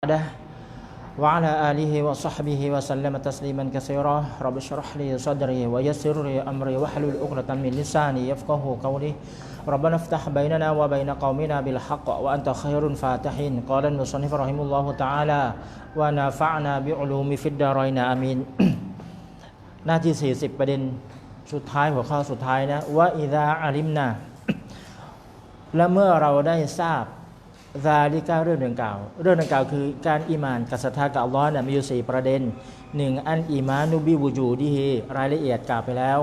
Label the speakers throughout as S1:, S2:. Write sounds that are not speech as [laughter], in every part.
S1: بعده وعلى آله وصحبه وسلم تسليما كثيرا رب اشرح لي صدري ويسر لي أمري واحلل عقدة من لساني يفقه قولي ربنا افتح بيننا وبين قومنا بالحق وأنت خير الفاتحين قال المصنف رحمه الله تعالى ونفعنا بعلوم في الدارين آمين [clears throat] หน้าที่ 40 ประเด็นสุดท้ายหัวข้อสุดท้ายนะว่าอิดาอาลิมนา และเมื่อเราได้ทราบ ซาลิกาเรื่องดังกล่าว เรื่องดังกล่าวคือการอิมานกับศรัทธากับอัลลอฮ์เนี่ยมีอยู่สี่ประเด็นหนึ่งอันอิมานุบิวูจูดีฮีรายละเอียดกล่าวไปแล้ว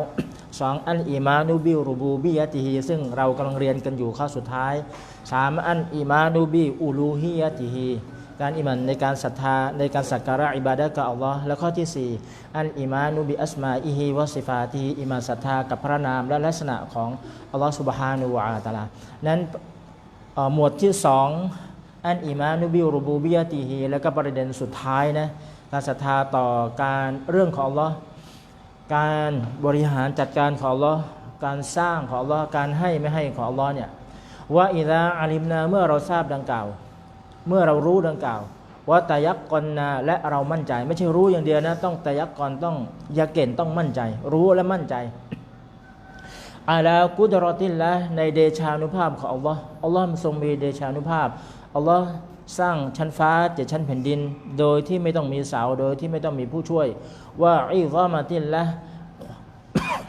S1: สองอันอิมานุบิรูบูบียติฮีซึ่งเรากำลังเรียนกันอยู่ข้อสุดท้ายสามอันอิมานุบิอูลูฮียติฮีการอิมันในการศรัทธาในการสักการะอิบาดะกับอัลลอฮ์และข้อที่สี่อันอิมานุบิอัสมาอิฮีวสิฟาตีอิมานศรัทธากับพระนามและลักษณะของอัลลอฮ์สุบฮานุวะตะลานั้น หมวดที่สองอันอิมานุบิรูบูบิยติฮีแล้วก็ประเด็นสุดท้ายนะการศรัทธาต่อการเรื่องของลอการบริหารจัดการของลอการสร้างของลอการให้ไม่ให้ของลอเนี่ยว่าอิดาอาลิมนาเมื่อเราทราบดังกล่าว เมื่อเรารู้ดังกล่าวว่าตายักกอนนาและเรามั่นใจ ไม่ใช่รู้อย่างเดียวนะ ต้องตายักกอนต้องยาเก่นต้องมั่นใจ รู้และมั่นใจ อาลากุดรอตินละในเดชานุภาพของอัลลอฮ์อัลลอฮ์ทรงมีเดชานุภาพอัลลอฮ์สร้างชั้นฟ้าเจ็ดชั้นแผ่นดิน โดยที่ไม่ต้องมีเสาโดยที่ไม่ต้องมีผู้ช่วย ว่าอิซามาตินละ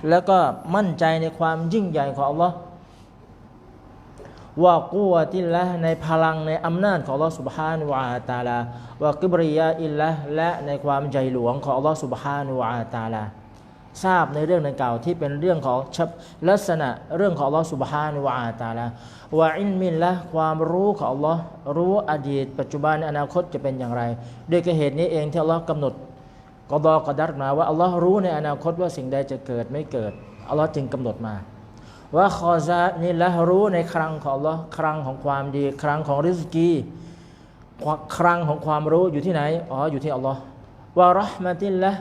S1: แล้วก็มั่นใจในความยิ่งใหญ่ของอัลลอฮ์ว่ากุวะติละในพลังในอำนาจของอัลลอฮ์สุบฮานุวะตาลาว่ากิบริยาอินละและในความใจหลวงของอัลลอฮ์สุบฮานุวะตาลา ทราบในเรื่องดังกล่าวที่เป็นเรื่องของชับลักษณะเรื่องของอัลลอฮฺสุบฮานุวะอาตาลาวะอินมินละความรู้ของอัลลอฮ์รู้อดีต ปัจจุบันอนาคตจะเป็นอย่างไร ด้วยเหตุนี้เองที่อัลลอฮ์กำหนดกอดอกอดัรมาว่าอัลลอฮ์รู้ในอนาคตว่าสิ่งใดจะเกิดไม่เกิดอัลลอฮ์จึงกำหนดมาว่าคอซานี่ละรู้ในครั้งของอัลลอฮ์ครั้งของความดี ครั้งของริสกีครั้งของความรู้อยู่ที่ไหนอ๋ออยู่ที่อัลลอฮ์ว่ารหมะตินละ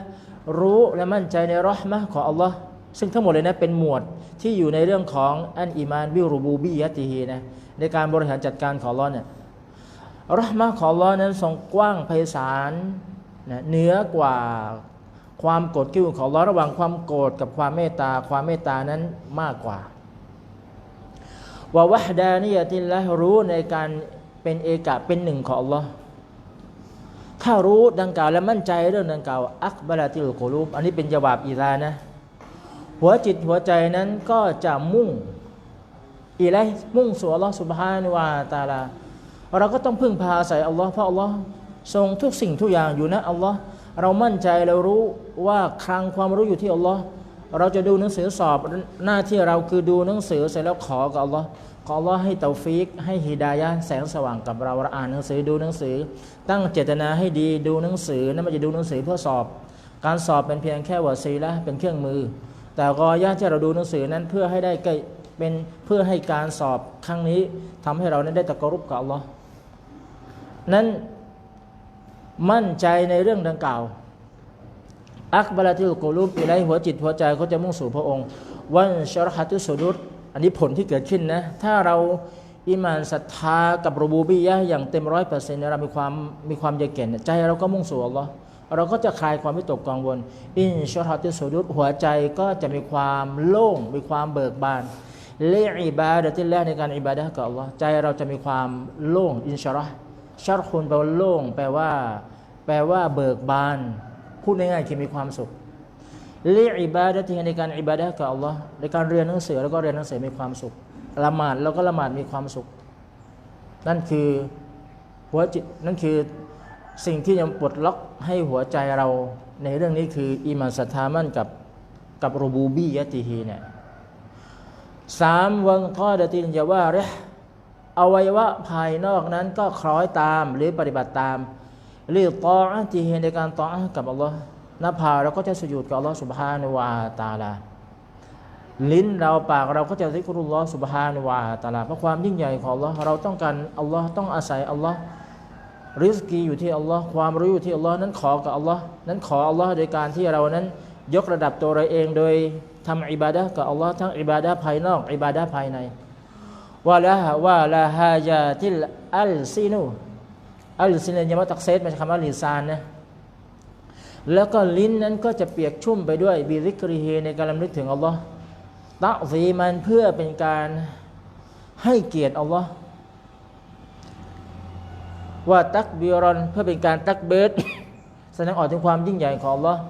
S1: รู้และมั่นใจในรหมะของอัลลอฮ์ซึ่งทั้งหมดเลยนะเป็นหมวดที่อยู่ในเรื่องของอันอีมานบิรูบูบียะติฮีนะในการบริหารจัดการของอัลลอฮ์เนี่ยรหมะของอัลลอฮ์นั้นทรงกว้างไพศาลนะเหนือกว่าความโกรธกิ้วของอัลลอฮ์ระหว่างความโกรธกับความเมตตา ความเมตตานั้นมากกว่าว่าวะฮดานิยะตินละรู้ในการเป็นเอกะเป็นหนึ่งของอัลลอฮ์ ถ้ารู้ดังกล่าวและมั่นใจเรื่องดังกล่าวอักบาลาติลโกลูบอันนี้เป็นจวาบอีลานะ หัวจิตหัวใจนั้นก็จะมุ่งอีไรมุ่งสู่อัลลอฮ์สุบฮานุวาตาลา เราก็ต้องพึ่งพาใส่อัลลอฮ์เพราะอัลลอฮ์ทรงทุกสิ่งทุกอย่างอยู่นะอัลลอฮ์เรามั่นใจเรารู้ว่าคลังความรู้อยู่ที่อัลลอฮ์เราจะดูหนังสือสอบหน้าที่เราคือดูหนังสือเสร็จแล้วขอกับอัลลอฮ์ขออัลลอฮ์ให้เตาฟิกให้ฮิดายะ แสงสว่างกับเราเราอ่านหนังสือดูหนังสือ ตั้งเจตนาให้ดีดูหนังสือนั่นไม่จะดูหนังสือเพื่อสอบ การสอบเป็นเพียงแค่วสีละเป็นเครื่องมือ แต่กอยะที่เราดูหนังสือนั้นเพื่อให้ได้ใกล้เป็นเพื่อให้การสอบครั้งนี้ทำให้เรานั้นได้ตะกรุบกับอัลลอฮ์นั้นมั่นใจในเรื่องดังกล่าวอักบาลาติลกูลูบอิไลหัวจิตหัวใจเขาจะมุ่งสู่พระองค์ วันชรหัตุสุดุดอันนี้ผลที่เกิดขึ้นนะ ถ้าเรา อิมานศรัทธากับรูบูบียะอย่างเต็มร้อยเปอร์เซ็นต์เรามีความมีความเย็นใจเราก็มุ่งสู่อัลลอฮ์เราก็จะคลายความวิตกกังวล อินชรหัตุสุดุดหัวใจก็จะมีความโล่ง มีความเบิกบานเลอิบาดะที่แรกในการอิบาดะกับอัลลอฮ์ใจเราจะมีความโล่ง อินชรอชัรคุณแปลว่าโล่ง แปลว่า แปลว่าเบิกบาน พูดง่ายๆคือมีความสุขเลีอิบาดะที่ในการอิบาดะกับอัลลอฮ์ในการเรียนหนังสือแล้วก็เรียนหนังสือมีความสุข ละหมาดแล้วก็ละหมาดมีความสุข นั่นคือหัวจิตนั่นคือสิ่งที่ยังปลดล็อกให้หัวใจเราในเรื่องนี้คืออิมานศรัทธามั่นกับกับรูบูบียะติฮีเนี่ยสามวังข้อดตินยาว่าเรอวัยวะภายนอกนั้นก็คล้อยตามหรือปฏิบัติตามหรือตออะติฮีในการตออกับอัลลอฮ์หน้าผาเราก็จะสยุดกับอัลลอฮ์สุบฮานุวาตาลา ลิ้นเราปากเราก็จะซิกรุลลอฮ์สุบฮานวาตาลาเพราะความยิ่งใหญ่ของอัลลอฮ์เราต้องการอัลลอฮ์ต้องอาศัยอัลลอฮ์ริสกีอยู่ที่อัลลอฮ์ความรู้อยู่ที่อัลลอฮ์นั้นขอกับอัลลอฮ์นั้นขออัลลอฮ์โดยการที่เรานั้นยกระดับตัวเราเองโดยทำอิบาดะกับอัลลอฮ์ทั้งอิบาดะภายนอกอิบาดะภายในว่าละว่าละฮาญาติลอัลซีนูอัลซินยามะตักเซตมาจากคำว่าลิซานนะแล้วก็ลิ้นนั้นก็จะเปียกชุ่มไปด้วยบิริกริเฮในการลำลึกถึงอัลลอฮ์ ตะซีมันเพื่อเป็นการให้เกียรติอัลลอฮ์ว่าตักบีรอนเพื่อเป็นการตักเบสแสดงออกถึงความยิ่งใหญ่ของอัลลอฮ์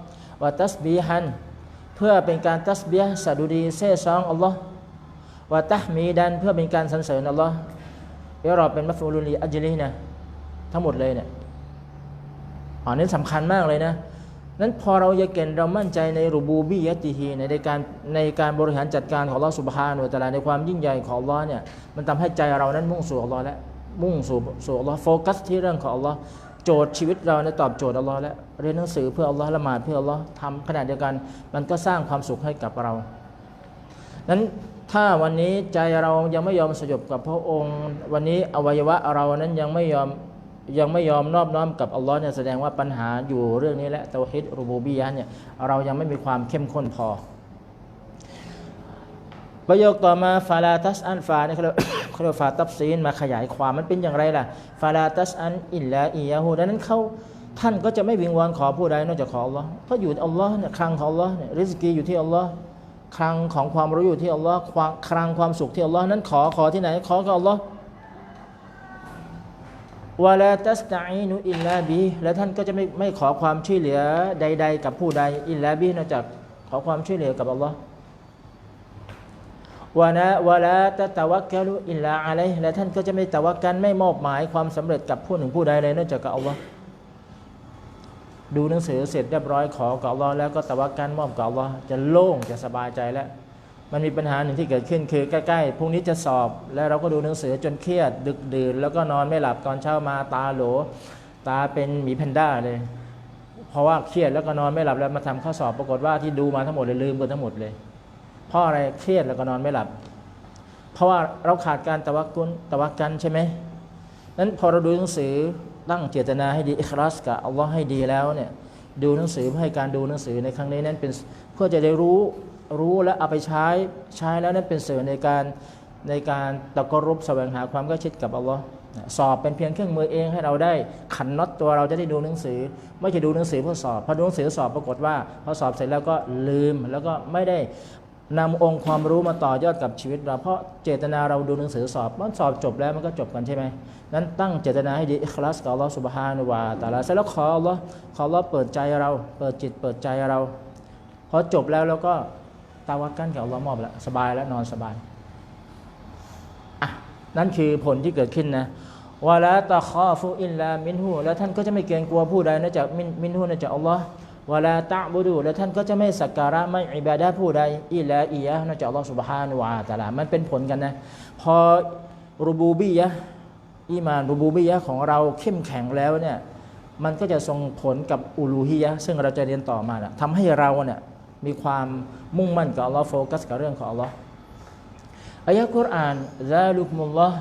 S1: ว่าตัสบีฮันเพื่อเป็นการตัสเบียสะดุดีเซ่ซองอัลลอฮ์ว่าตะมีดันเพื่อเป็นการสรรเสริญอัลลอฮ์เดี๋ยวเราเป็นมัฟฟูลุลีอัจลีนะทั้งหมดเลยเนี่ยอันนี้สำคัญมากเลยนะ นั้นพอเราจะเก่งเรามั่นใจในรูบูบียะติฮีในการในการบริหารจัดการของลอสุบฮานุตะอาลาในความยิ่งใหญ่ของลอเนี่ยมันทำให้ใจเรานั้นมุ่งสู่ลอและมุ่งสู่สู่ลอโฟกัสที่เรื่องของลอโจทย์ชีวิตเราในยตอบโจทย์อัลลอฮ์และเรียนหนังสือเพื่ออัลลอฮ์ละหมาดเพื่ออัลลอฮ์ทำขณะเดียวกัน มันก็สร้างความสุขให้กับเรานั้นถ้าวันนี้ใจเรายังไม่ยอมสยบกับพระองค์ วันนี้อวัยวะเรานั้นยังไม่ยอม ยังไม่ยอมนอบน้อมกับอัลลอฮ์เนี่ยแสดงว่าปัญหาอยู่เรื่องนี้แหละเตาฮิดรูบูบียะเนี่ยเรายังไม่มีความเข้มข้นพอ ประโยคต่อมาฟาลาตัสอันฟาเนี่ยเขาเรียกเขาเรียกฟาตับซีนมาขยายความมันเป็นอย่างไรล่ะฟาลาตัสอันอิลลาอียาฮูดังนั้นเขาท่านก็จะไม่วิงวอนขอผู้ใดนอกจากขออัลลอฮ์เพราะอยู่อัลลอฮ์เนี่ยคลังของอัลลอฮ์เนี่ยริสกีอยู่ที่อัลลอฮ์คลังของความรู้อยู่ที่อัลลอฮ์ความคลังความสุขที่อัลลอฮ์นั้นขอขอที่ไหนขอกับอัลลอฮ์ วะลาตัสตะอีนุอิลลาบีและท่านก็จะไม่ไม่ขอความช่วยเหลือใด ๆ กับผู้ใดอิลลาบีนอกจากขอความช่วยเหลือกับอัลลอฮ์วะนะวะลาตะตะวักกะลุอิลลาอะลัยฮิและท่านก็จะไม่ตะวักกันไม่มอบหมายความสำเร็จกับผู้หนึ่งผู้ใดเลยนอกจากกับอัลลอฮ์ดูหนังสือเสร็จเรียบร้อยขอกับอัลลอฮ์แล้วก็ตะวักกันมอบกับอัลลอฮ์จะโล่งจะสบายใจแล้ว มันมีปัญหาหนึ่งที่เกิดขึ้นคือใกล้ๆพรุ่งนี้จะสอบ แล้วเราก็ดูหนังสือจนเครียด ดึกดื่นแล้วก็นอนไม่หลับตอนเช้ามาตาโหล ตาเป็นหมีแพนด้าเลย เพราะว่าเครียดแล้วก็นอนไม่หลับแล้วมาทำข้อสอบปรากฏว่าที่ดูมาทั้งหมดเลยลืมไปทั้งหมดเลย เพราะอะไรเครียดแล้วก็นอนไม่หลับ เพราะว่าเราขาดการตะวักกุนตะวักกันใช่ไหมนั้นพอเราดูหนังสือตั้งเจตนาให้ดีอิคลาสกับอัลลอฮ์ให้ดีแล้วเนี่ยดูหนังสือเพื่อให้การดูหนังสือในครั้งนี้นั้นเป็นเพื่อจะได้รู้ รู้และเอาไปใช้ใช้แล้วนั้นเป็นสื่อในการในการตะกรุบแสวงหาความใกล้ชิดกับอัลลอฮ์สอบเป็นเพียงเครื่องมือเองให้เราได้ขันน็อตตัวเราจะได้ดูหนังสือ ไม่ใช่ดูหนังสือเพื่อสอบพอดูหนังสือสอบปรากฏว่าพอสอบเสร็จแล้วก็ลืมแล้วก็ไม่ได้นำองค์ความรู้มาต่อยอดกับชีวิตเราเพราะเจตนาเราดูหนังสือสอบมันสอบจบแล้วมันก็จบกันใช่ไหมนั้นตั้งเจตนาให้ดีอิคลาสกับอัลลอฮฺสุบฮานุวาตาลาเสร็จแล้วขออัลลอฮ์ขออัลลอฮ์เปิดใจเรา เปิดจิตเปิดใจเราพอจบแล้วเราก็ ตาวักกันกับอัลลอฮ์มอบแล้วสบายแล้วนอนสบายอะนั่นคือผลที่เกิดขึ้นนะวะลาตะคอฟุอิลลามินหูแล้วท่านก็จะไม่เกรงกลัวผู้ใดนอกจากมินมินหูนอกจากอัลลอฮ์วลาตะบุดูและท่านก็จะไม่สักการะไม่อิบาดะผู้ใดอิลาอียะนอกจากอัลลอฮฺสุบฮานุวาตาลามันเป็นผลกันนะพอรูบูบียะอีมานรูบูบียะของเราเข้มแข็งแล้วเนี่ยมันก็จะส่งผลกับอุลูฮียะซึ่งเราจะเรียนต่อมานะทำให้เราเนี่ย มีความมุ่งมั่นกับอัลลอฮ์โฟกัสกับเรื่องของอัลลอฮ์อายะกุรอานซาลุกมุลลอฮ์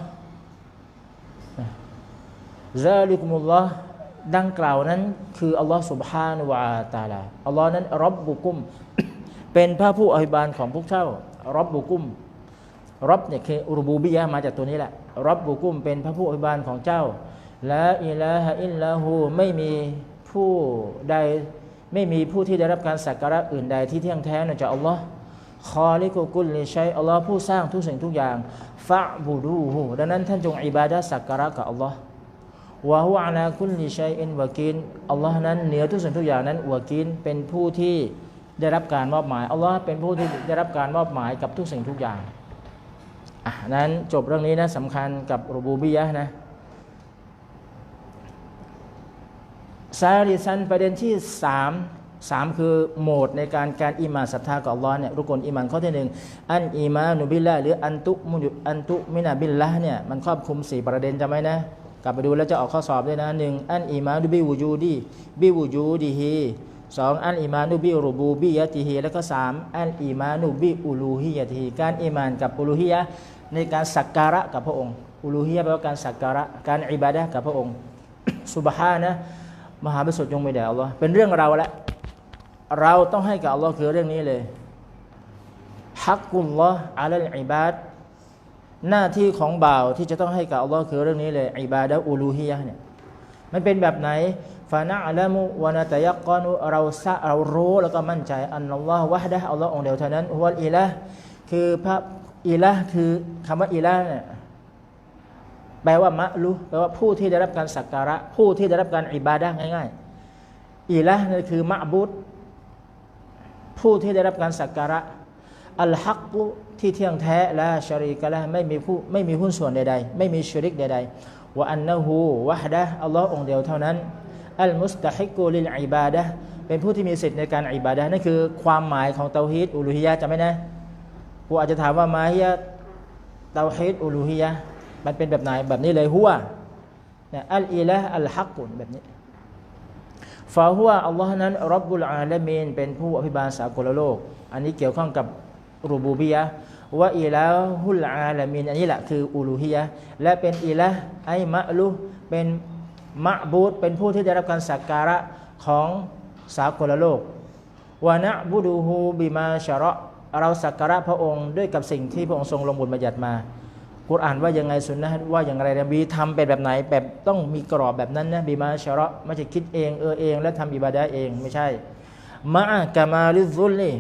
S1: ซาลุกมุลลอฮ์ ดังกล่าวนั้นคืออัลลอฮ์ سبحانه และ تعالى อัลลอฮ์นั้นรับบุกุม เป็นพระผู้อภิบาลของพวกเจ้ารับบุกุมรับเนี่ยคืออุรบูบียะห์มาจากตัวนี้แหละรับบุกุมเป็นพระผู้อภิบาลของเจ้าละอิลาฮะอิลลาหูไม่มีผู้ใด ไม่มีผู้ที่ได้รับการสักการะอื่นใดที่เที่ยงแท้นอกจากอัลลอฮ์คอลิกุกุลลิชัยอัลลอฮ์ผู้สร้างทุกสิ่งทุกอย่างฟะบูดูหูดังนั้นท่านจงอิบาดะสักการะกับอัลลอฮ์วะฮุอาลาคุลลิชัยอินวะกินอัลลอฮ์นั้นเหนือทุกสิ่งทุกอย่างนั้นวะกินเป็นผู้ที่ได้รับการมอบหมายอัลลอฮ์เป็นผู้ที่ได้รับการมอบหมายกับทุกสิ่งทุกอย่างอะนั้นจบเรื่องนี้นะสำคัญกับรูบูบียะนะ ซาลิซันประเด็นที่สามสามคือโหมดในการการอิมานศรัทธากับอัลลอฮ์เนี่ยรุกลอิมานข้อที่หนึ่งอันอีมานุบิลละหรืออันตุมุยุอันตุมินาบิลละเนี่ยมันครอบคลุมสี่ประเด็นจำไว้นะกลับไปดูแล้วจะออกข้อสอบด้วยนะหนึ่งอันอีมานุบิวูจูดีบิวูจูดีฮีสองอันอีมานุบิรูบูบียะติฮีแล้วก็สามอันอีมานุบิอูลูฮียะติฮีการอีมานกับอูลูฮียะในการสักการะกับพระองค์อูลูฮียะแปลว่าการสักการะการอิบาดะห์กับพระองค์สุบฮานะ มหาบริสุทธิ์ยงไม่แด่อัลลอฮ์เป็นเรื่องเราแล้วเราต้องให้กับอัลลอฮ์คือเรื่องนี้เลยฮักกุลลอฮ์อาลัลอิบาดหน้าที่ของบ่าวที่จะต้องให้กับอัลลอฮ์คือเรื่องนี้เลยอิบาดะอูลูฮียะเนี่ยมันเป็นแบบไหนฟานะอัลมุวานาตยักกอนุเราซะเรารู้แล้วก็มั่นใจอันอัลลอฮ์วะฮดะอัลลอฮ์องเดียวเท่านั้นฮุวลอิละคือพระอิละคือคำว่าอิละเนี่ย แปลว่ามะลุแปลว่าผู้ที่ได้รับการสักการะ ผู้ที่ได้รับการอิบาดะง่ายๆอิละนี่นคือมะบุดผู้ที่ได้รับการสักการะอัลฮักกุที่เที่ยงแท้และชรีกะละไม่มีผู้ไม่มีหุ้นส่วนใดๆ ไม่มีชริกใดๆว่าอันนะฮูวะฮดะอัลลอฮ์องเดียวเท่านั้นอัลมุสตะฮิกุลิลอิบาดะเป็นผู้ที่มีสิทธิ์ในการอิบาดะนั่นคือความหมายของเตาฮีดอุลูฮิยะจะไหมนะกูอาจจะถามว่ามาฮิยะเตาฮีดอุลูฮิยะ มันเป็นแบบไหนแบบนี้เลยหัวนี่ยอัลอิละอัลฮักกุนแบบนี้ฟาหัวอัลลอฮ์นั้นรับบุลอาลามีนเป็นผู้อภิบาลสากลโลก อันนี้เกี่ยวข้องกับรูบูบียะวะอิลาฮุลอาลามินอันนี้แหละคืออูลูฮียะและเป็นอิละไอมะลุเป็นมะบูดเป็นผู้ที่ได้รับการสักการะของสากลโลกวะนะบุดูฮูบิมาชะระเราสักการะพระองค์ด้วยกับสิ่งที่พระองค์ทรงลงบุญบัญญัติมา กุรอานว่ายังไงสุนนะว่าอย่างไรนบีทำเป็นแบบไหนแบบต้องมีกรอบแบบนั้นนะบิมาชะระไม่ใช่คิดเองเออเอง แล้วทำอิบาดะเองไม่ใช่มะกามาลิซุลนี่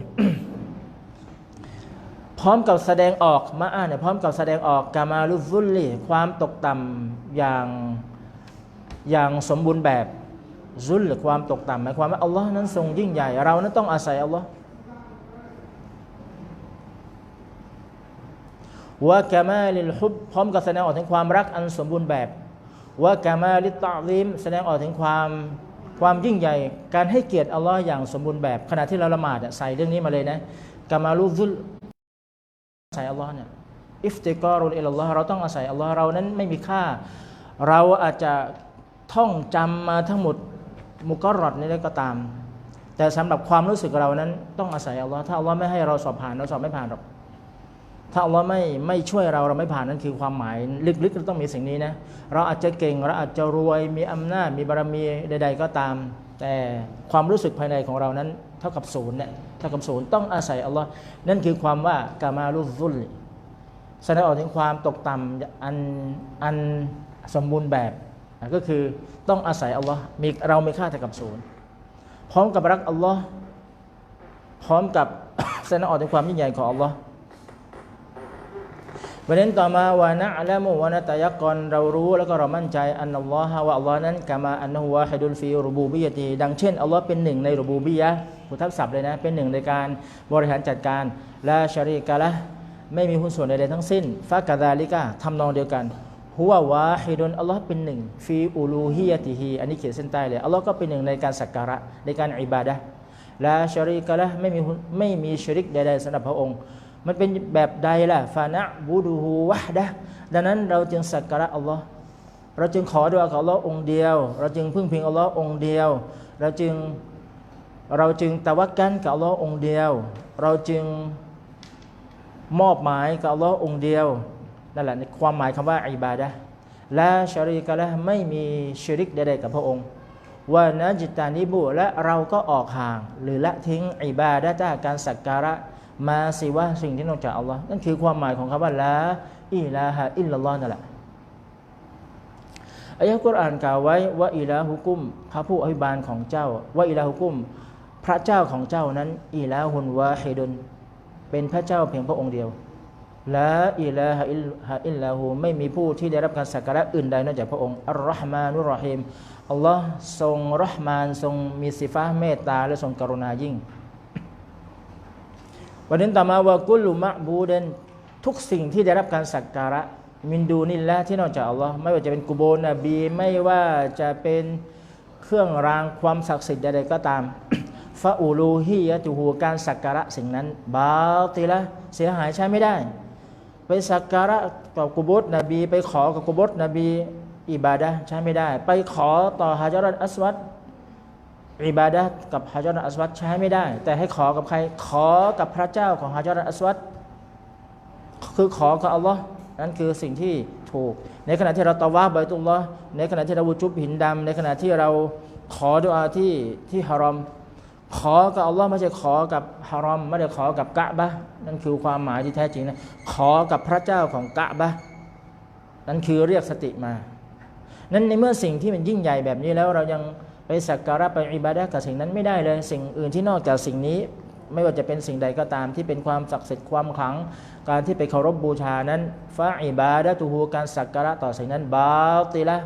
S1: พร้อมกับแสดงออกมาอ่านเนี่ยพร้อมกับแสดงออกกามาลุซุลลี่ความตกต่ำอย่างอย่างสมบูรณ์แบบซุลหรือความตกต่ำหมายความว่าอัลลอฮ์นั้นทรงยิ่งใหญ่ เรานั้นต้องอาศัยอัลลอฮ์ วะกามาลิลฮุบพร้อมกับแสดงออกถึงความรักอันสมบูรณ์แบบวะกามาลิตตะลิมแสดงออกถึงความความยิ่งใหญ่ การให้เกียรติอัลลอฮ์อย่างสมบูรณ์แบบ ขณะที่เราละหมาดใส่เรื่องนี้มาเลยนะกามาลุซุลอาศัยอัลลอฮ์เนี่ยอิฟติกอรุลอิลลอฮ์เราต้องอาศัยอัลลอฮ์เรานั้นไม่มีค่า เราอาจจะท่องจำมาทั้งหมดมุกรอดนี่ได้ก็ตาม แต่สำหรับความรู้สึกเรานั้นต้องอาศัยอัลลอฮ์ถ้าอัลลอฮ์ไม่ให้เราสอบผ่านเราสอบไม่ผ่านหรอก ถ้าอัลลอฮ์ไม่ไม่ช่วยเราเราไม่ผ่านนั่นคือความหมายลึกๆเราต้องมีสิ่งนี้นะเราอาจจะเก่งเราอาจจะรวยมีอำนาจมีบารมีใด ๆ ก็ตาม แต่ความรู้สึกภายในของเรานั้นเท่ากับศูนย์เนี่ยเท่ากับศูนย์ต้องอาศัยอัลลอฮ์นั่นคือความว่ากามาลุซุลแสดงออกถึงความตกต่ำอันอันสมบูรณ์แบบนะก็คือต้องอาศัยอัลลอฮ์มีเราไม่ค่าเท่ากับศูนย์พร้อมกับรักอัลลอฮ์พร้อมกับแสดงออกถึงความยิ่งใหญ่ของอัลลอฮ์ ประเด็นต่อมาวานะอัลมุวานะตะยักกอนเรารู้แล้วก็เรามั่นใจอันอัลลอฮ์ว่าอัลลอฮ์นั้นกามาอันฮุวาฮิดุลฟีรูบูบียะตีดังเช่นอัลลอฮ์เป็นหนึ่งในรูบูบียะผู้ทับศัพท์เลยนะ เป็นหนึ่งในการบริหารจัดการและชริกะละไม่มีหุ้นส่วนใดๆทั้งสิ้นฟากาดาลิกะทำนองเดียวกันฮุวาวาฮิดุนอัลลอฮ์เป็นหนึ่งฟีอูลูฮียะติฮีอันนี้เขียนเส้นใต้เลยอัลลอฮ์ก็เป็นหนึ่งในการสักการะในการอิบาดะและชริกะละไม่มีหุ้นไม่มีชริกใดๆสำหรับพระองค์ มันเป็นแบบใดล่ะฟานะบูดูฮูวะดะดังนั้นเราจึงสักการะอัลลอฮ์เราจึงขอดุอากับอัลลอฮ์องเดียว เราจึงพึ่งพิงอัลลอฮ์องเดียว เราจึงเราจึงตะวักกันกับอัลลอฮ์องเดียว เราจึงมอบหมายกับอัลลอฮ์องเดียวนั่นแหละในความหมายคำว่าอิบาดะและชาริกะละไม่มีชริกใดๆกับพระองค์ว่านะจิตานิบุและเราก็ออกห่าง หรือละทิ้งอิบาดะจากการสักการะ มาสิว่าสิ่งที่นอกจากอัลลอฮ์นั่นคือความหมายของคำว่าละอิลาฮะอิลลัลลอฮ์นั่นแหละอายะกุรอานกล่าวไว้ว่าอิลาฮุกุมพระผู้อภิบาลของเจ้า ว่าอิลาฮุกุม พระเจ้าของเจ้านั้นอิลาฮุนวาฮิดุนเป็นพระเจ้าเพียงพระองค์เดียวละอิลาฮะอิลฮะอิลลาฮูไม่มีผู้ที่ได้รับการสักการะอื่นใดนอกจากพระองค์อัลลอฮ์มานุรรอฮิมอัลลอฮ์ทรงรหมานทรงมีสิฟ้าเมตตาและทรงกรุณายิ่ง ประเด็นต่อมาว่ากุลุมะบูเดนทุกสิ่งที่ได้รับการสักการะมินดูนิลละที่นอกจากอัลลอฮ์ไม่ว่าจะเป็นกุโบนบี ไม่ว่าจะเป็นเครื่องรางความศักดิ์สิทธิ์ใดๆก็ตามฟาอูลูฮียะตูฮูการสักการะสิ่งนั้นบาติละเสียหายใช้ไม่ได้ ไปสักการะต่อกุโบตนบี ไปขอกับกุโบตนบี อิบาดะใช้ไม่ได้ ไปขอต่อฮะจารัตอัสวัด อิบาดะกับฮะจารัตอัสวัดใช้ไม่ได้ แต่ให้ขอกับใครขอกับพระเจ้าของฮะจารัตอัสวัดคือขอกับอัลลอฮ์นั่นคือสิ่งที่ถูก ในขณะที่เราตะวาบใบตุลลอในขณะที่เราวุจุบหินดำในขณะที่เราขอดุอาที่ที่ฮารอม ขอกับอัลลอฮ์ไม่ใช่ขอกับฮารอมไม่ได้ขอกับกะบะนั่นคือความหมายที่แท้จริงนะขอกับพระเจ้าของกะบะนั่นคือเรียกสติมา นั้นในเมื่อสิ่งที่มันยิ่งใหญ่แบบนี้แล้วเรายัง ไปสักการะไปอิบาดะกับสิ่งนั้นไม่ได้เลย สิ่งอื่นที่นอกจากสิ่งนี้ ไม่ว่าจะเป็นสิ่งใดก็ตามที่เป็นความศักดิ์สิทธิ์ความขลัง การที่ไปเคารพบูชานั้นฟาอิบาดะตูฮูการสักการะต่อสิ่งนั้นบาติละ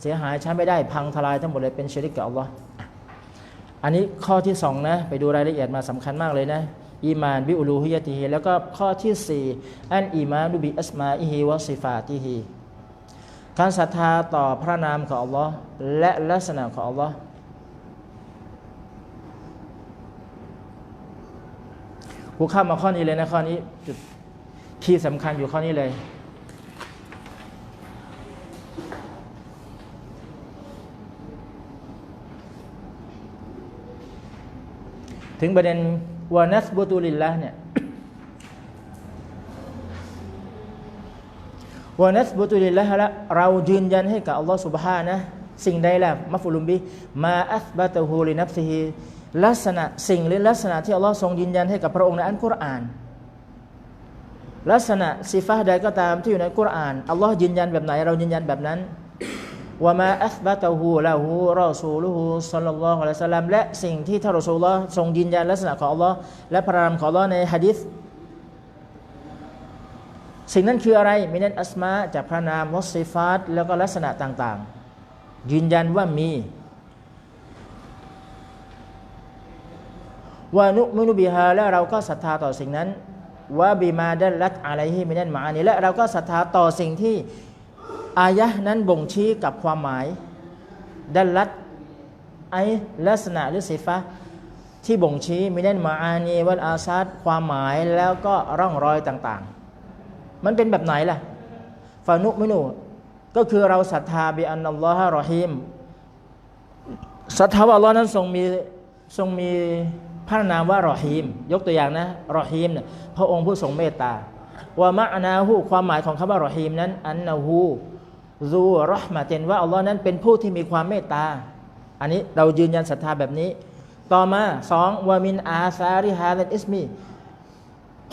S1: เสียหายใช้ไม่ได้พังทลายทั้งหมดเลยเป็นชริกกับอัลลอฮ์อันนี้ข้อที่สองนะไปดูรายละเอียดมาสำคัญมากเลยนะอีมานบิอุลูฮิยะติฮีแล้วก็ข้อที่สี่อันอีมานุบิอัสมาอิฮิวะซิฟาติฮีการศรัทธาต่อพระนามของอัลลอฮ์และลักษณะของอัลลอฮ์ กูเข้ามาข้อนี้เลยนะข้อนี้จุดที่สำคัญอยู่ข้อนี้เลย ถึงประเด็นวานัสบุตุลิลละเนี่ยวานัสบุตุลิลละละเรายืนยันให้กับอัลลอฮ์สุบฮานะสิ่งใดล่ะมัฟลุมบิมาอัสบะตะฮูลินับซิฮี ลักษณะสิ่งหรือลักษณะที่อัลลอฮ์ทรงยืนยันให้กับพระองค์ในอันกุรอาน ลักษณะสิฟาใดก็ตามที่อยู่ในกุรอานอัลลอฮ์ยืนยันแบบไหนเรายืนยันแบบนั้นว่ามาอัสบะตะฮูละฮูรอซูลุฮูสัลลัลลอฮุอะลัยฮิสลลัมและสิ่งที่ท่านรอซูลลลอทรงยืนยันลักษณะของอัลลอฮ์และพระนามของอัลลอฮ์ในฮะดิษสิ่งนั้นคืออะไรมินันอัสมาจากพระนามวัสซิฟาตแล้วก็ลักษณะต่างๆ ยืนยันว่ามี วานุมินุบิฮาและเราก็ศรัทธาต่อสิ่งนั้นว่าบิมาดัลลัตอะไรที่มินันมาอันนี้และเราก็ศรัทธาต่อสิ่งที่อายะนั้นบ่งชี้กับความหมายดัลลัตไอลักษณะหรือสิฟะที่บ่งชี้มินันมาอานีวัลอาซัดความหมายแล้วก็ร่องรอยต่างๆ มันเป็นแบบไหนล่ะฟานุมินุก็คือเราศรัทธาบิอันนัลลอฮะรอฮีมศรัทธาว่าอัลลอฮ์นั้นทรงมีทรงมี พระนามว่ารอฮีม ยกตัวอย่างนะรอฮีมเนี่ยพระองค์ผู้ทรงเมตตาว่ามะนาหูความหมายของคำว่ารอฮีมนั้น อันนาหูซูรอห์มาเตนว่าอัลลอฮ์นั้นเป็นผู้ที่มีความเมตตา อันนี้เรายืนยันศรัทธาแบบนี้ ต่อมาสองวามินอาซาริฮาดัอิสมี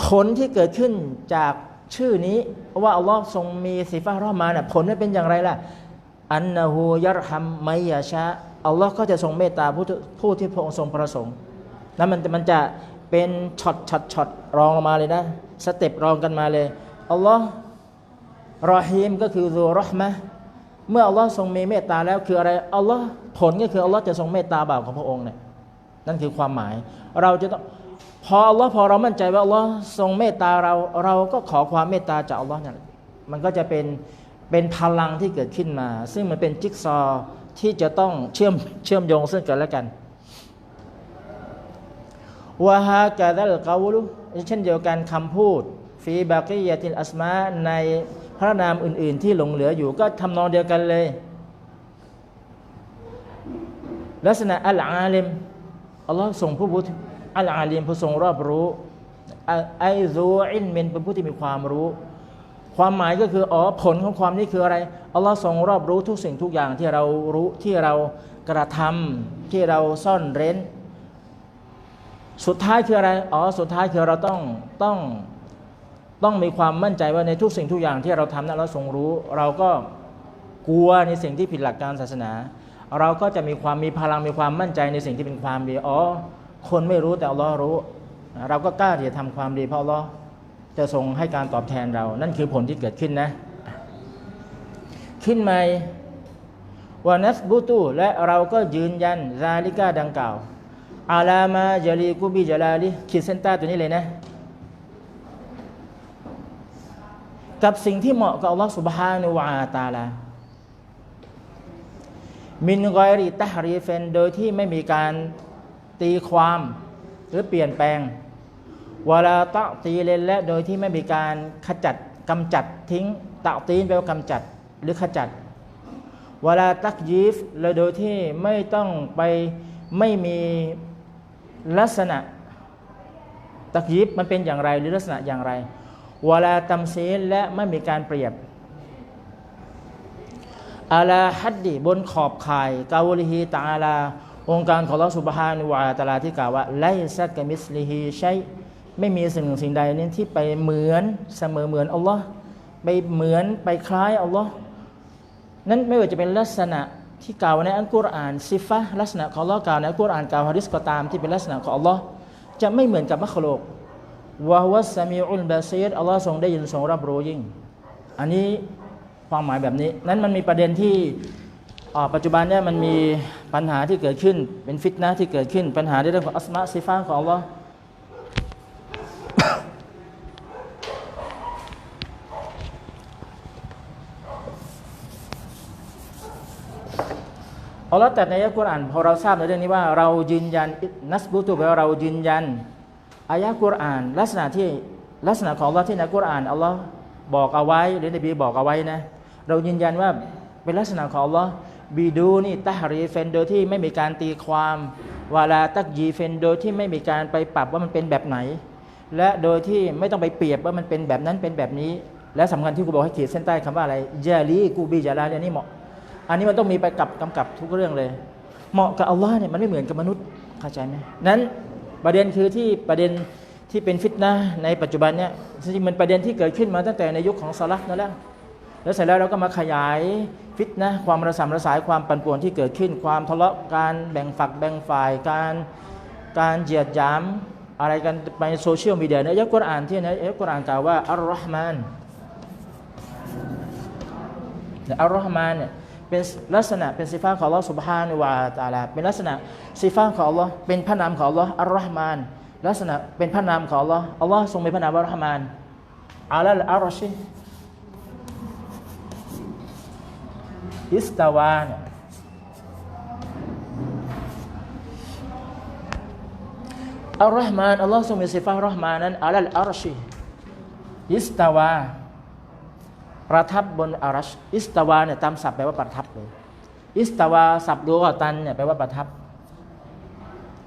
S1: ผลที่เกิดขึ้นจากชื่อนี้ว่าอัลลอฮ์ทรงมีสิฟะห์รอมาน่ะผลนั้นเป็นอย่างไรล่ะ อันนะฮูยัรฮัมไมยาชาอัลลอฮ์ก็จะทรงเมตตาผู้ผู้ที่พระองค์ทรงประสงค์ แล้วมันมันจะเป็นช็อตช็อตช็อตรองลงมาเลยนะสเต็ปรองกันมาเลยอัลลอฮ์รอฮีมก็คือรูรอห์มะห์เมื่ออัลลอฮ์ทรงมีเมตตาแล้วคืออะไรอัลลอฮ์ผลก็คืออัลลอฮ์จะทรงเมตตาบ่าวของพระองค์เนี่ยนั่นคือความหมาย เราจะต้องพออัลลอฮ์พอเรามั่นใจว่าอัลลอฮ์ทรงเมตตาเราเราก็ขอความเมตตาจากอัลลอฮ์เนี่ยมันก็จะเป็นเป็นพลังที่เกิดขึ้นมา ซึ่งมันเป็นจิ๊กซอว์ที่จะต้องเชื่อมเชื่อมโยงซึ่งกันและกัน วะฮากาดัลกาวลุเช่นเดียวกันคำพูด ฟีบากียะตินอัสมาในพระนามอื่น ๆ ที่หลงเหลืออยู่ก็ทำนองเดียวกันเลย ลักษณะอัลอาลิมอัลลอฮ์ส่งผู้พูดอัลอาลิมผู้ทรงรอบรู้ไอซูอินเมนเป็นผู้ที่มีความรู้ ความหมายก็คืออ๋อผลของความนี้คืออะไรอัลลอฮ์ทรงรอบรู้ทุกสิ่งทุกอย่างที่เรารู้ที่เรากระทำที่เราซ่อนเร้น สุดท้ายคืออะไร อ๋อ สุดท้ายคือเราต้องต้องต้องมีความมั่นใจว่าในทุกสิ่งทุกอย่างที่เราทำนั้นเราทรงรู้ เราก็กลัวในสิ่งที่ผิดหลักการศาสนา เราก็จะมีความมีพลังมีความมั่นใจในสิ่งที่เป็นความดี อ๋อ คนไม่รู้แต่อัลลอฮ์รู้ เราก็กล้าที่จะทำความดีเพราะอัลลอฮ์จะทรงให้การตอบแทนเรา นั่นคือผลที่เกิดขึ้นนะ ขึ้นใหม่วานัสบุตุและเราก็ยืนยันซาลิกาดังกล่าว อาลามาจารีกุบิจาลาลิขีดเส้นใต้ตัวนี้เลยนะ กับสิ่งที่เหมาะกับอัลลอฮฺสุบฮานุวาตาลามินกอยริตะฮรีเฟนโดยที่ไม่มีการตีความหรือเปลี่ยนแปลงวลาตะตีเลนและโดยที่ไม่มีการขจัดกำจัดทิ้งตะตีนแปลว่ากำจัดหรือขจัดเวลาตักยีฟและโดยที่ไม่ต้องไปไม่มี ลักษณะตักยีฟมันเป็นอย่างไรหรือลักษณะอย่างไรเวลาตำซีนและไม่มีการเปรียบอาลาฮัดดีบนขอบข่ายกาวลิฮีตาลา องค์การของลอสุบฮานุวาตาลาที่กล่าวว่าไลซักกมิสลิฮีใช้ไม่มีสิ่งหนึ่งสิ่งใดนี้ที่ไปเหมือนเสมอเหมือนอัลลอฮ์ไปเหมือนไปคล้ายอัลลอฮ์นั้นไม่ว่าจะเป็นลักษณะ ที่กล่าวในอัลกุรอานซิฟะลักษณะของอัลลอฮ์กล่าวในอัลกุรอานกล่าวฮะดิษก็ตามที่เป็นลักษณะของอัลลอฮ์จะไม่เหมือนกับมัคโลกวะฮุวัสซามีอุลบาซีรอัลลอฮ์ทรงได้ยินทรงรับรู้ยิ่ง อันนี้ความหมายแบบนี้ นั้นมันมีประเด็นที่อ่าปัจจุบันเนี่ยมันมีปัญหาที่เกิดขึ้นเป็นฟิตนะที่เกิดขึ้น ปัญหาในเรื่องของอัสมาซิฟะของอัลลอฮ์ อัลลอฮ์ตรัดในอัลกุรอานพอเราทราบในเรื่องนี้ว่าเรายืนยันนัสบุตุแปลว่าเรายืนยันอายะกุรอาน ลักษณะที่ลักษณะของอัลลอฮ์ที่ในกุรอานอัลลอฮ์บอกเอาไว้หรือนบีบอกเอาไว้นะเรายืนยันว่าเป็นลักษณะของอัลลอฮ์บีดูนี่ตะฮรีเฟนโดยที่ไม่มีการตีความวาลาตักยีเฟนโดยที่ไม่มีการไปปรับว่ามันเป็นแบบไหน และโดยที่ไม่ต้องไปเปรียบว่ามันเป็นแบบนั้นเป็นแบบนี้ และสำคัญที่กูบอกให้ขีดเส้นใต้คำว่าอะไรจาลีกูบีจาลาเนี่ยนี่เหมาะ อันนี้มันต้องมีไปกับกำกับทุกเรื่องเลย เหมาะกับอัลลอฮ์เนี่ยมันไม่เหมือนกับมนุษย์เข้าใจไหมนั้นประเด็นคือที่ประเด็นที่เป็นฟิตนะในปัจจุบันเนี่ยจริงๆมันประเด็นที่เกิดขึ้นมาตั้งแต่ในยุคของซาลฟนั่นแหละแล้วเสร็จแล้วเราก็มาขยายฟิตนะความระสำระสายความปั่นป่วนที่เกิดขึ้น ความทะเลาะการแบ่งฝักแบ่งฝ่ายการการเหยียดหยามอะไรกันไปโซเชียลมีเดียในอัลกุรอานที่ในอัลกุรอานกล่าวว่าอัลลอฮ์มานอัลลอฮ์มานเนี่ย เป็นลักษณะเป็นสิฟ้าของอัลลอฮ์สุบฮานุวาตาลาเป็นลักษณะสิฟ้าของอัลลอฮ์เป็นพระนามของอัลลอฮ์อัลลอฮ์มาน ลักษณะเป็นพระนามของอัลลอฮ์อัลลอฮ์ทรงเป็นพระนามอัลลอฮ์มานอัลลอัลรอชิอิสตาวาเนี่ยอัลลอฮ์มานอัลลอฮ์ทรงมีสิฟ้ารอห์มานั้นอัลลอัลรอชิอิสตาวา ประทับบนอารัชอิสตาวาเนี่ยตามศัพท์แปลว่าประทับเลยอิสตาวาศัพท์ดูกตันเนี่ยแปลว่าประทับ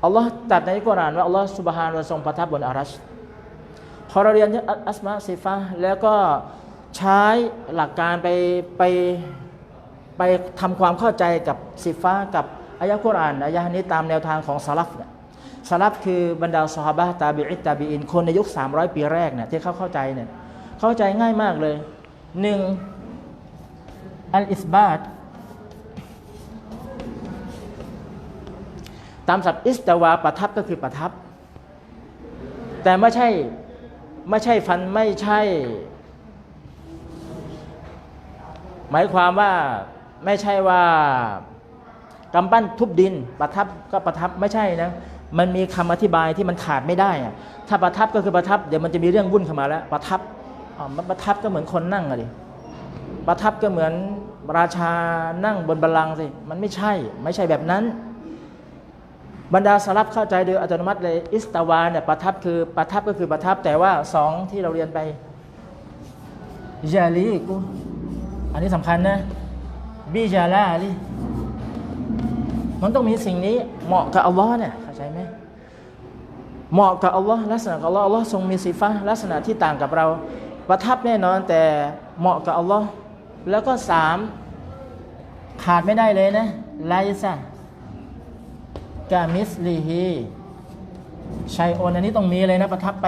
S1: อัลลอฮ์ตรัดในกุรอานว่าอัลลอฮ์สุบฮานะทรงประทับบนอารัชพอเราเรียนอัสมาซิฟะห์แล้วก็ใช้หลักการไปไปไปทำความเข้าใจกับซิฟะห์กับอายะกุรอานอายะนี้ตามแนวทางของซาลัฟเนี่ยซาลัฟคือบรรดาซอฮาบะตาบิอิตตาบีอินคนในยุค 300 ปีแรกเนี่ยที่เขาเข้าใจเนี่ยเข้าใจง่ายมากเลย หนึ่งอัลอิสบาตตามศัพท์อิสตาวาประทับก็คือประทับ แต่ไม่ใช่ไม่ใช่ฟันไม่ใช่ หมายความว่าไม่ใช่ว่ากำปั้นทุบดินประทับก็ประทับไม่ใช่นะมันมีคำอธิบายที่มันขาดไม่ได้อะถ้าประทับก็คือประทับ เดี๋ยวมันจะมีเรื่องวุ่นเข้ามาแล้ว ประทับ อ๋อมันประทับก็เหมือนคนนั่งอะดิประทับก็เหมือนราชานั่งบนบัลลังก์สิ มันไม่ใช่ ไม่ใช่แบบนั้น บรรดาสลับเข้าใจโดยอัตโนมัติเลย อิสตาวาเนี่ยประทับคือประทับก็คือประทับแต่ว่าสองที่เราเรียนไปยาลีกูอันนี้สำคัญนะบิจาลาลีมันต้องมีสิ่งนี้เหมาะกับอัลลอฮ์เนี่ยเข้าใจไหมเหมาะกับอัลลอฮ์ลักษณะของอัลลอฮ์อัลลอฮ์ทรงมีสีฟ้าลักษณะที่ต่างกับเรา ประทับแน่นอนแต่เหมาะกับอัลลอฮ์แล้วก็สามขาดไม่ได้เลยนะไลซะกามิสลีฮีชัยโอนอันนี้ต้องมีเลยนะประทับไป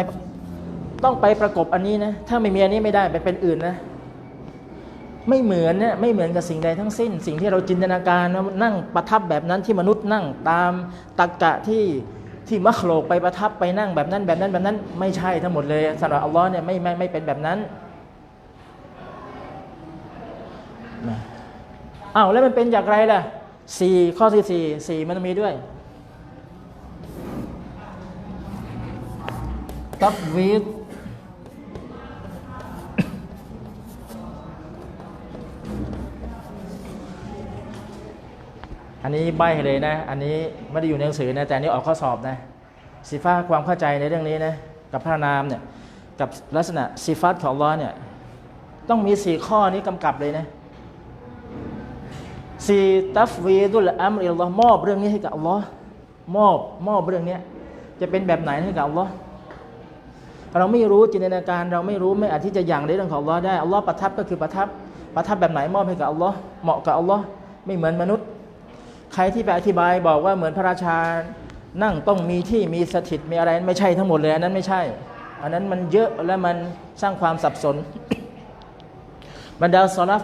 S1: ต้องไปประกบอันนี้นะถ้าไม่มีอันนี้ไม่ได้ไปเป็นอื่นนะ ไม่เหมือนเนี่ยไม่เหมือนกับสิ่งใดทั้งสิ้น สิ่งที่เราจินตนาการนะนั่งประทับแบบนั้นที่มนุษย์นั่งตามตักกะที่ ที่มัคโลกไปประทับไปนั่งแบบนั้นแบบนั้นแบบนั้น ไม่ใช่ทั้งหมดเลยสำหรับอัลลอฮ์เนี่ยไม่ไม่ไม่เป็นแบบนั้นนะอ้าวแล้วมันเป็นอย่างไรล่ะสี่ข้อที่สี่สี่มันมีด้วยตับวีด อันนี้ใบให้เลยนะ อันนี้ไม่ได้อยู่ในหนังสือนะแต่อันนี้ออกข้อสอบนะสิฟ้าความเข้าใจในเรื่องนี้นะกับพระนามเนี่ยกับลักษณะสิฟัตของอัลลอฮ์เนี่ยต้องมีสี่ข้อนี้กำกับเลยนะสี่ตัฟวีดุลอัมริอัลลอฮ์มอบเรื่องนี้ให้กับอัลลอฮ์มอบมอบเรื่องนี้จะเป็นแบบไหนให้กับอัลลอฮ์เราไม่รู้จินตนาการเราไม่รู้ไม่อาจที่จะอย่างในเรื่องของอัลลอฮ์ได้อัลลอฮ์ประทับก็คือประทับประทับแบบไหนมอบให้กับอัลลอฮ์เหมาะกับอัลลอฮ์ไม่เหมือนมนุษย์ ใครที่ไปอธิบายบอกว่าเหมือนพระราชานั่งต้องมีที่มีสถิตมีอะไรไม่ใช่ทั้งหมดเลยอันนั้นไม่ใช่ อันนั้นมันเยอะและมันสร้างความสับสน บรรดาสลับ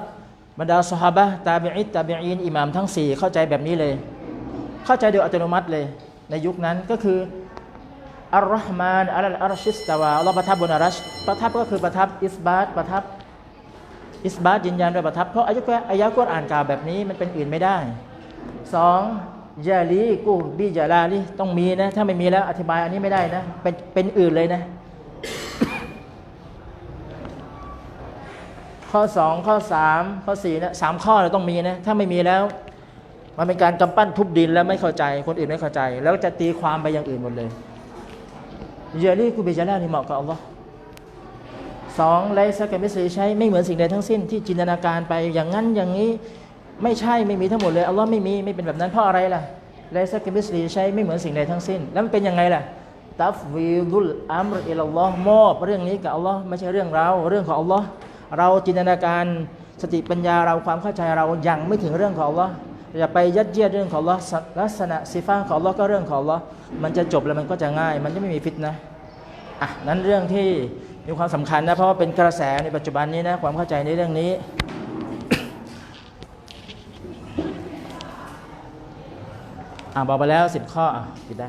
S1: บรรดาสหาบะตาบิอิตตาบิอีนอิหมามทั้ง 4 เข้าใจแบบนี้เลย เข้าใจโดยอัตโนมัติเลย ในยุคนั้นก็คืออัลรอฮ์มานอัลลอัลชิสตาวาอัลลอฮ์ประทับบนอารัชประทับก็คือประทับอิสบาตประทับอิสบาตยืนยันโดยประทับเพราะอายะห์อายะกุรอานกล่าวแบบนี้มันเป็นอื่นไม่ได้ สองยาลีกูบีจาลาลีต้องมีนะ ถ้าไม่มีแล้ว อธิบายอันนี้ไม่ได้นะ เป็นเป็นอื่นเลยนะ ข้อ2ข้อ3ข้อ4นะสามข้อเราต้องมีนะ ถ้าไม่มีแล้ว มันเป็นการกำปั้นทุบดินแล้วไม่เข้าใจ คนอื่นไม่เข้าใจ แล้วจะตีความไปอย่างอื่นหมดเลยเยลีกูเบจาลานี่เหมาะกับอัลลอฮ์สองไลซะกับมิสรีใช้ไม่เหมือนสิ่งใดทั้งสิ้นที่จินตนาการไปอย่างนั้นอย่างนี้ ไม่ใช่ไม่มีทั้งหมดเลยอัลลอฮ์ไม่มีไม่เป็นแบบนั้นเพราะอะไรล่ะไลซะกับมิสรีใช้ไม่เหมือนสิ่งใดทั้งสิ้น แล้วมันเป็นยังไงล่ะตัฟวีดุลอัมรอิลลอฮ์มอบเรื่องนี้กับอัลลอฮ์ไม่ใช่เรื่องเราเรื่องของอัลลอฮ์เราจินตนาการสติปัญญาเราความเข้าใจเรายังไม่ถึงเรื่องของอัลลอฮ์อย่าไปยัดเยียดเรื่องของอัลลอฮ์ลักษณะสิฟ้าของอัลลอฮ์ก็เรื่องของอัลลอฮ์มันจะจบแล้วมันก็จะง่าย มันจะไม่มีฟิตนะอะนั้นเรื่องที่มีความสำคัญนะเพราะว่าเป็นกระแสในปัจจุบันนี้นะความเข้าใจในเรื่องนี้ อ่าบอกไปแล้วสิบข้ออะปิดได้